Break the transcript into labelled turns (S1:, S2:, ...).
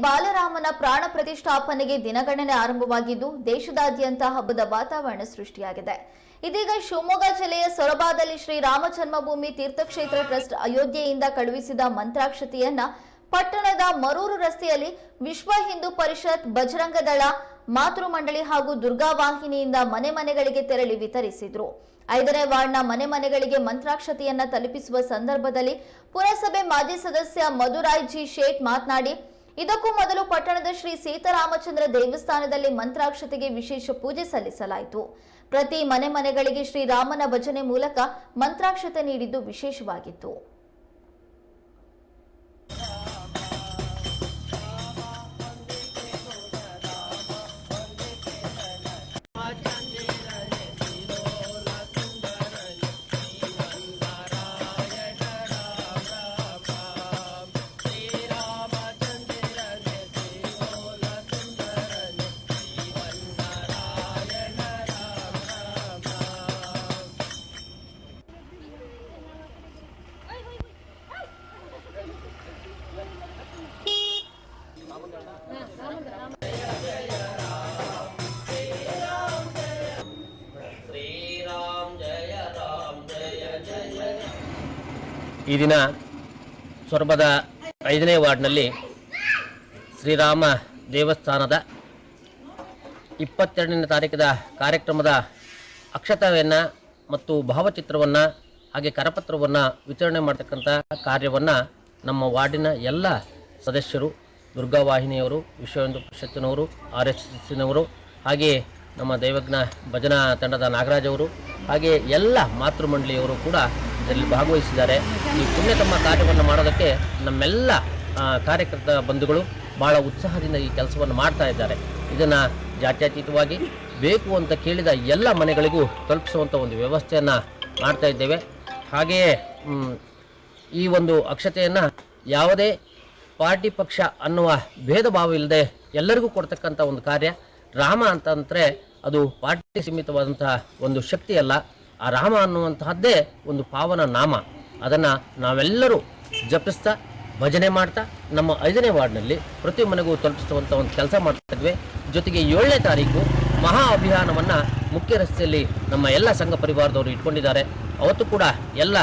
S1: ಬಾಲರಾಮನ ಪ್ರಾಣ ಪ್ರತಿಷ್ಠಾಪನೆಗೆ ದಿನಗಣನೆ ಆರಂಭವಾಗಿದ್ದು ದೇಶದಾದ್ಯಂತ ಹಬ್ಬದ ವಾತಾವರಣ ಸೃಷ್ಟಿಯಾಗಿದೆ. ಇದೀಗ ಶಿವಮೊಗ್ಗ ಜಿಲ್ಲೆಯ ಸೊರಬಾದಲ್ಲಿ ಶ್ರೀ ರಾಮ ಜನ್ಮಭೂಮಿ ತೀರ್ಥಕ್ಷೇತ್ರ ಟ್ರಸ್ಟ್ ಅಯೋಧ್ಯೆಯಿಂದ ಕಳುಹಿಸಿದ ಮಂತ್ರಾಕ್ಷತೆಯನ್ನ ಪಟ್ಟಣದ ಮರೂರು ರಸ್ತೆಯಲ್ಲಿ ವಿಶ್ವ ಹಿಂದೂ ಪರಿಷತ್ ಬಜರಂಗ ದಳ ಹಾಗೂ ದುರ್ಗಾ ವಾಹಿನಿಯಿಂದ ಮನೆ ಮನೆಗಳಿಗೆ ತೆರಳಿ ವಿತರಿಸಿದ್ರು. ಐದನೇ ವಾರ್ಡ್ನ ಮನೆ ಮನೆಗಳಿಗೆ ಮಂತ್ರಾಕ್ಷತೆಯನ್ನ ತಲುಪಿಸುವ ಸಂದರ್ಭದಲ್ಲಿ ಪುರಸಭೆ ಮಾಜಿ ಸದಸ್ಯ ಮಧುರಾಯ್ ಜಿ ಶೇಟ್ ಮಾತನಾಡಿ ಇದಕ್ಕೂ ಮೊದಲು ಪಟ್ಟಣದ ಶ್ರೀ ಸೀತಾರಾಮಚಂದ್ರ ದೇವಸ್ಥಾನದಲ್ಲಿ ಮಂತ್ರಾಕ್ಷತೆಗೆ ವಿಶೇಷ ಪೂಜೆ ಸಲ್ಲಿಸಲಾಯಿತು. ಪ್ರತಿ ಮನೆ ಮನೆಗಳಿಗೆ ಶ್ರೀರಾಮನ ಭಜನೆ ಮೂಲಕ ಮಂತ್ರಾಕ್ಷತೆ ನೀಡಿದ್ದು ವಿಶೇಷವಾಗಿತ್ತು.
S2: ಈ ದಿನ ಸೊರಬದ ಐದನೇ ವಾರ್ಡ್ನಲ್ಲಿ ಶ್ರೀರಾಮ ದೇವಸ್ಥಾನದ ಇಪ್ಪತ್ತೆರಡನೇ ತಾರೀಕಿನ ಕಾರ್ಯಕ್ರಮದ ಅಕ್ಷತವನ್ನು ಮತ್ತು ಭಾವಚಿತ್ರವನ್ನು ಹಾಗೆ ಕರಪತ್ರವನ್ನು ವಿತರಣೆ ಮಾಡ್ತಕ್ಕಂಥ ಕಾರ್ಯವನ್ನು ನಮ್ಮ ವಾರ್ಡಿನ ಎಲ್ಲ ಸದಸ್ಯರು ದುರ್ಗಾವಾಹಿನಿಯವರು ವಿಶ್ವ ಹಿಂದೂ ಪರಿಷತ್ತಿನವರು ಆರ್ ಎಸ್ ಎಸ್ಸಿನವರು ಹಾಗೆ ನಮ್ಮ ದೈವಜ್ಞ ಭಜನಾ ತಂಡದ ನಾಗರಾಜ್ ಅವರು ಹಾಗೆ ಎಲ್ಲ ಮಾತೃಮಂಡಳಿಯವರು ಕೂಡ ಇದರಲ್ಲಿ ಭಾಗವಹಿಸಿದ್ದಾರೆ. ಈ ಪುಣ್ಯತಮ್ಮ ಕಾರ್ಯವನ್ನು ಮಾಡೋದಕ್ಕೆ ನಮ್ಮೆಲ್ಲ ಕಾರ್ಯಕರ್ತ ಬಂಧುಗಳು ಭಾಳ ಉತ್ಸಾಹದಿಂದ ಈ ಕೆಲಸವನ್ನು ಮಾಡ್ತಾ ಇದ್ದಾರೆ. ಇದನ್ನು ಜಾತ್ಯತೀತವಾಗಿ ಬೇಕು ಅಂತ ಕೇಳಿದ ಎಲ್ಲ ಮನೆಗಳಿಗೂ ತಲುಪಿಸುವಂಥ ಒಂದು ವ್ಯವಸ್ಥೆಯನ್ನು ಮಾಡ್ತಾ ಇದ್ದೇವೆ. ಹಾಗೆಯೇ ಈ ಒಂದು ಅಕ್ಷತೆಯನ್ನು ಯಾವುದೇ ಪಾರ್ಟಿ ಪಕ್ಷ ಅನ್ನುವ ಭೇದ ಭಾವ ಇಲ್ಲದೆ ಎಲ್ಲರಿಗೂ ಕೊಡ್ತಕ್ಕಂಥ ಒಂದು ಕಾರ್ಯ. ರಾಮ ಅಂತಂದರೆ ಅದು ಪಾರ್ಟಿ ಸೀಮಿತವಾದಂತಹ ಒಂದು ಶಕ್ತಿ ಅಲ್ಲ ಆ ರಾಮ ಅನ್ನುವಂತಹದ್ದೇ ಒಂದು ಪಾವನ ನಾಮ. ಅದನ್ನು ನಾವೆಲ್ಲರೂ ಜಪಿಸ್ತಾ, ಭಜನೆ ಮಾಡ್ತಾ, ನಮ್ಮ ಐದನೇ ವಾರ್ಡ್ನಲ್ಲಿ ಪ್ರತಿ ಮನೆಗೂ ತಲುಪಿಸುವಂಥ ಒಂದು ಕೆಲಸ ಮಾಡ್ತಾ ಇದ್ವಿ. ಜೊತೆಗೆ ಏಳನೇ ತಾರೀಕು ಮಹಾ ಅಭಿಯಾನವನ್ನು ಮುಖ್ಯ ರಸ್ತೆಯಲ್ಲಿ ನಮ್ಮ ಎಲ್ಲ ಸಂಘ ಪರಿವಾರದವರು ಇಟ್ಕೊಂಡಿದ್ದಾರೆ. ಅವತ್ತು ಕೂಡ ಎಲ್ಲ